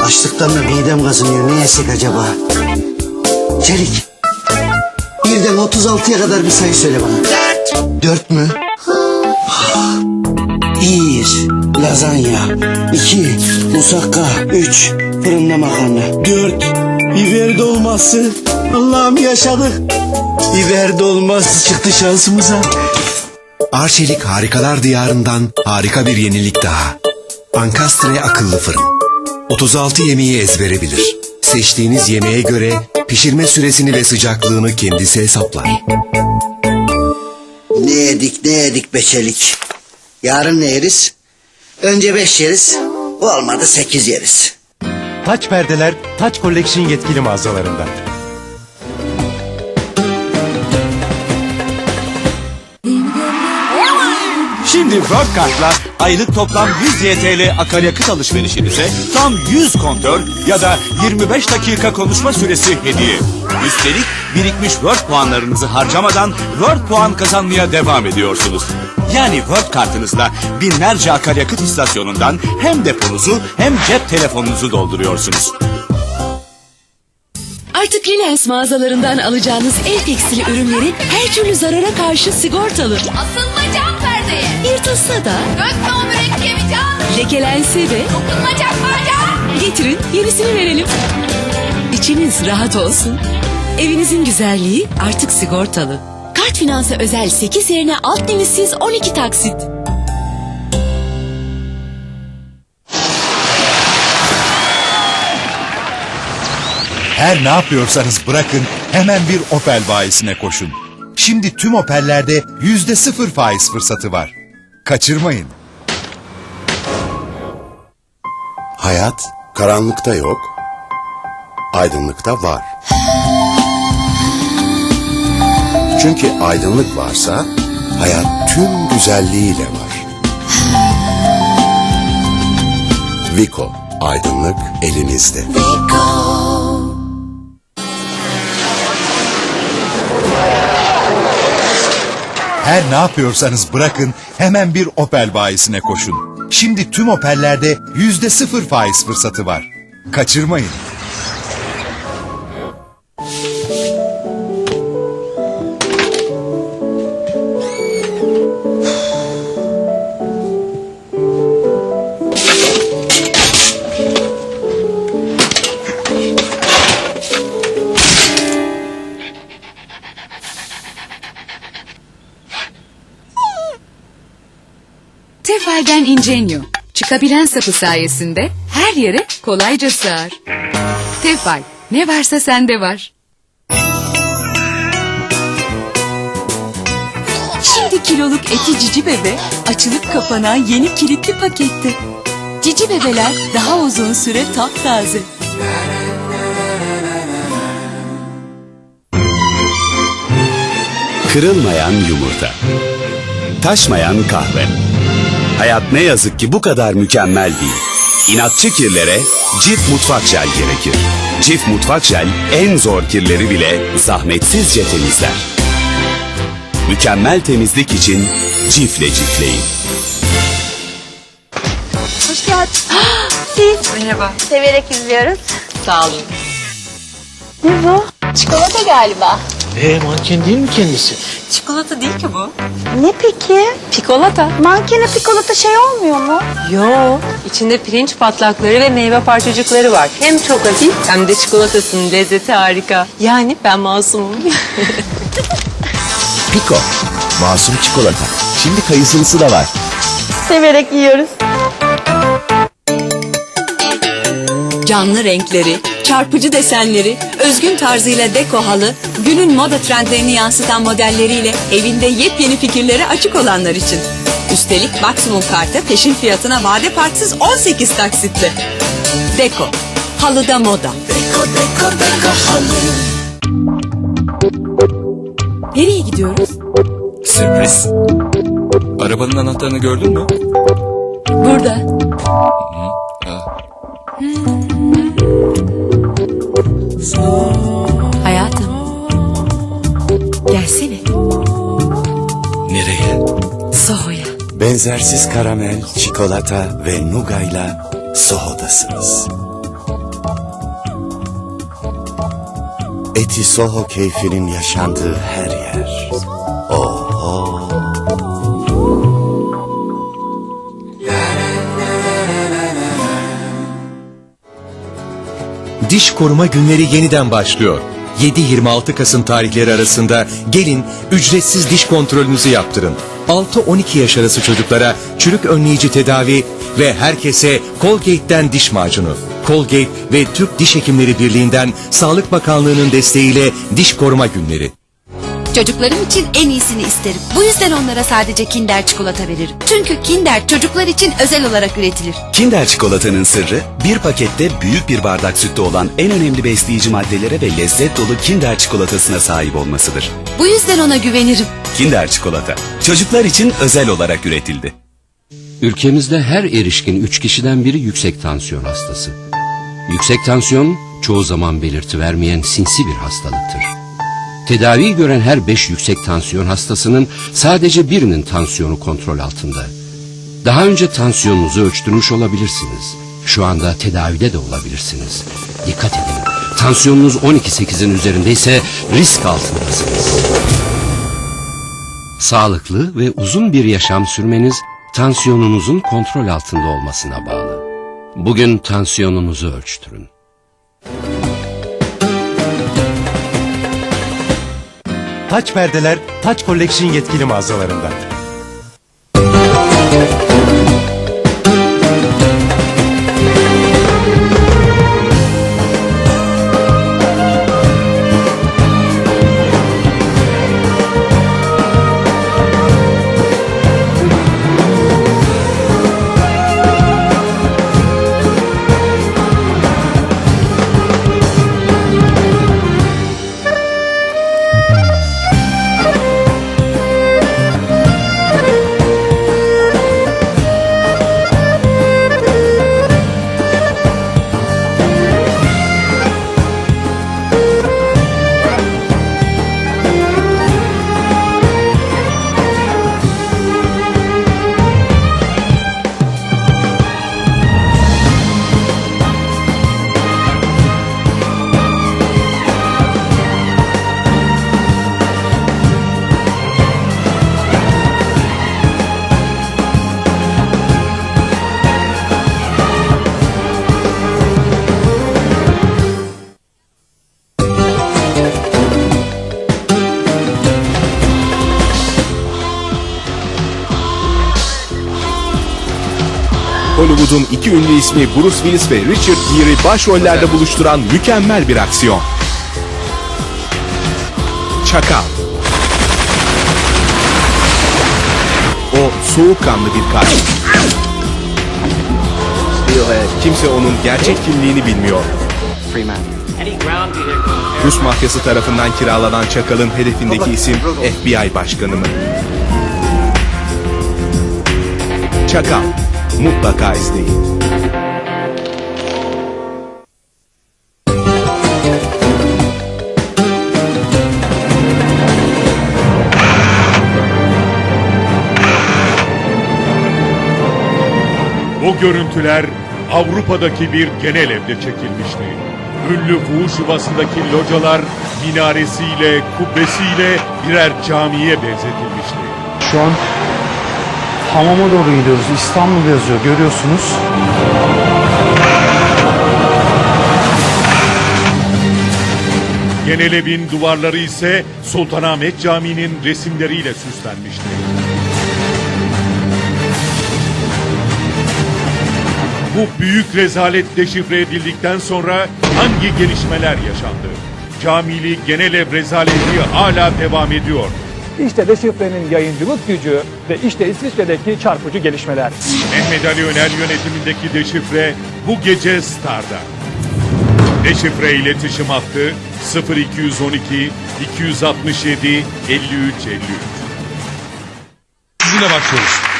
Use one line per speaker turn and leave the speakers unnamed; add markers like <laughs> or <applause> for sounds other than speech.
Açlıktan da midem kazınıyor. Ne yesek acaba? Çelik. Birden 36'ya kadar bir sayı söyle bana. Dört. Dört mü? Bir. Lazanya. iki Musakka. Üç. Fırında makarna. Dört. Biber dolması. Allah'ım yaşadık. Biber dolması çıktı şansımıza.
Arçelik Harikalar Diyarı'ndan harika bir yenilik daha. Ankastre akıllı fırın. 36 yemeği ezbere bilir. Seçtiğiniz yemeğe göre pişirme süresini ve sıcaklığını kendisi hesaplar.
Ne yedik ne yedik be Çelik. Yarın ne yeriz? Önce beş yeriz. Olmadı sekiz yeriz.
Taç perdeler Taç Collection yetkili mağazalarında.
Şimdi World Kart'la aylık toplam 100 YTL akaryakıt alışverişinize tam 100 kontör ya da 25 dakika konuşma süresi hediye. Üstelik birikmiş World puanlarınızı harcamadan World puan kazanmaya devam ediyorsunuz. Yani World kartınızla binlerce akaryakıt istasyonundan hem deponuzu hem cep telefonunuzu dolduruyorsunuz.
Artık Reliance mağazalarından alacağınız ev tekstili ürünleri her türlü zarara karşı sigortalı.
Asılma cam perdeye.
Yırtılsa da,
Dökme o mürekkebi cam.
lekelense de
Dokunma cam.
getirin yenisini verelim. İçiniz rahat olsun. Evinizin güzelliği artık sigortalı. Kart finansa özel 8 yerine alt limitsiz 12 taksit.
Her ne yapıyorsanız bırakın hemen bir Opel bayisine koşun. Şimdi tüm Opel'lerde yüzde sıfır faiz fırsatı var. Kaçırmayın.
Hayat karanlıkta yok, aydınlıkta var. Çünkü aydınlık varsa hayat tüm güzelliğiyle var. Vico, aydınlık elinizde.
Her ne yapıyorsanız bırakın hemen bir Opel bayisine koşun. Şimdi tüm Opel'lerde yüzde sıfır faiz fırsatı var. Kaçırmayın.
Tefal'den Ingenio. Çıkabilen sapı sayesinde her yere kolayca sığar. Tefal, ne varsa sende var. Şimdi kiloluk eti cici bebe açılıp kapanan yeni kilitli pakette. Cici bebeler daha uzun süre taptaze.
Kırılmayan yumurta. Taşmayan kahve. Hayat ne yazık ki bu kadar mükemmel değil. İnatçı kirlere Cif Mutfak Jel gerekir. Cif Mutfak Jel en zor kirleri bile zahmetsizce temizler. Mükemmel temizlik için Cif'le cifleyin.
Hoş geldin. Siz. Merhaba. Severek izliyoruz.
Sağ olun.
Ne bu? Çikolata galiba.
Ee manken değil mi kendisi?
Çikolata değil ki bu.
Ne peki?
Pikolata.
Mankene pikolata şey olmuyor mu?
Yo, içinde pirinç patlakları ve meyve parçacıkları var. Hem çok hafif hem de çikolatasının lezzeti harika. Yani ben masumum. <laughs>
Pico. Masum çikolata. Şimdi kayısılısı da var.
Severek yiyoruz.
Canlı renkleri, çarpıcı desenleri, özgün tarzıyla deko halı, günün moda trendlerini yansıtan modelleriyle evinde yepyeni fikirlere açık olanlar için. Üstelik maksimum karta peşin fiyatına vade partsız 18 taksitle. Deko, halıda moda. Nereye gidiyoruz?
Sürpriz. Arabanın anahtarını gördün mü?
Burada. Gelsene.
Nereye?
Soho'ya.
Benzersiz karamel, çikolata ve nugayla Soho'dasınız.
Eti Soho keyfinin yaşandığı her yer. Oho.
Diş koruma günleri yeniden başlıyor. 7-26 Kasım tarihleri arasında gelin ücretsiz diş kontrolünüzü yaptırın. 6-12 yaş arası çocuklara çürük önleyici tedavi ve herkese Colgate'den diş macunu. Colgate ve Türk Diş Hekimleri Birliği'nden Sağlık Bakanlığı'nın desteğiyle diş koruma günleri.
Çocuklarım için en iyisini isterim. Bu yüzden onlara sadece Kinder çikolata veririm. Çünkü Kinder çocuklar için özel olarak üretilir.
Kinder çikolatanın sırrı bir pakette büyük bir bardak sütte olan en önemli besleyici maddelere ve lezzet dolu Kinder çikolatasına sahip olmasıdır.
Bu yüzden ona güvenirim.
Kinder çikolata çocuklar için özel olarak üretildi.
Ülkemizde her erişkin 3 kişiden biri yüksek tansiyon hastası. Yüksek tansiyon çoğu zaman belirti vermeyen sinsi bir hastalıktır. Tedaviyi gören her 5 yüksek tansiyon hastasının sadece birinin tansiyonu kontrol altında. Daha önce tansiyonunuzu ölçtürmüş olabilirsiniz. Şu anda tedavide de olabilirsiniz. Dikkat edin. Tansiyonunuz 12.8'in üzerindeyse risk altındasınız. Sağlıklı ve uzun bir yaşam sürmeniz tansiyonunuzun kontrol altında olmasına bağlı. Bugün tansiyonunuzu ölçtürün.
Taç perdeler Taç Collection yetkili mağazalarında.
Hollywood'un iki ünlü ismi Bruce Willis ve Richard Gere'yi başrollerde buluşturan mükemmel bir aksiyon. Çakal. O soğukkanlı bir katil. Kimse onun gerçek kimliğini bilmiyor. Rus mafyası tarafından kiralanan Çakal'ın hedefindeki isim FBI başkanı mı? Çakal. Mutlaka izleyin.
Bu görüntüler Avrupa'daki bir genel evde çekilmişti. Ünlü fuhuş yuvasındaki localar minaresiyle, kubbesiyle birer camiye benzetilmişti.
Şu an hamama doğru gidiyoruz. İstanbul yazıyor görüyorsunuz.
Genel evin duvarları ise Sultanahmet Camii'nin resimleriyle süslenmişti. Bu büyük rezalet deşifre edildikten sonra hangi gelişmeler yaşandı? Camili genel ev rezaleti hala devam ediyor.
İşte deşifrenin yayıncılık gücü ve işte İsviçre'deki çarpıcı gelişmeler.
Mehmet Ali Önel yönetimindeki deşifre bu gece Star'da. Deşifre iletişim hattı 0212 267 53 53. Sizinle başlıyoruz.